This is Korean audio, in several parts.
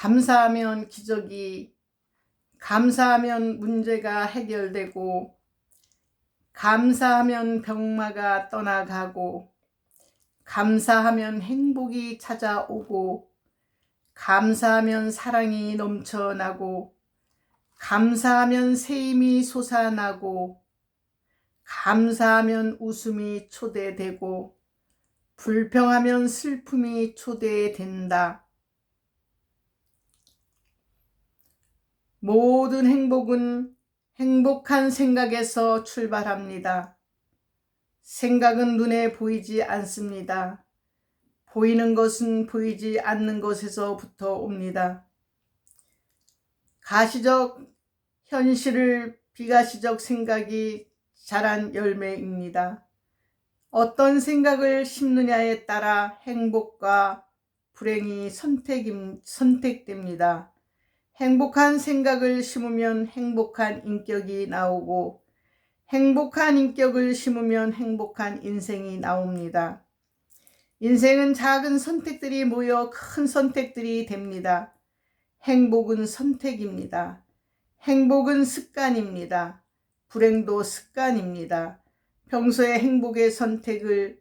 감사하면 기적이, 감사하면 문제가 해결되고, 감사하면 병마가 떠나가고, 감사하면 행복이 찾아오고, 감사하면 사랑이 넘쳐나고, 감사하면 세임이 솟아나고, 감사하면 웃음이 초대되고, 불평하면 슬픔이 초대된다. 모든 행복은 행복한 생각에서 출발합니다. 생각은 눈에 보이지 않습니다. 보이는 것은 보이지 않는 것에서부터 옵니다. 가시적 현실을 비가시적 생각이 자란 열매입니다. 어떤 생각을 심느냐에 따라 행복과 불행이 선택, 선택됩니다. 행복한 생각을 심으면 행복한 인격이 나오고, 행복한 인격을 심으면 행복한 인생이 나옵니다. 인생은 작은 선택들이 모여 큰 선택들이 됩니다. 행복은 선택입니다. 행복은 습관입니다. 불행도 습관입니다. 평소에 행복의 선택을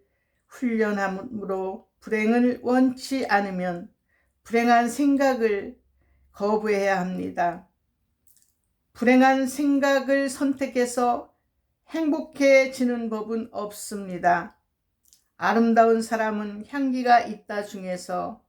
훈련함으로 불행을 원치 않으면 불행한 생각을 거부해야 합니다. 불행한 생각을 선택해서 행복해지는 법은 없습니다. 아름다운 사람은 향기가 있다 중에서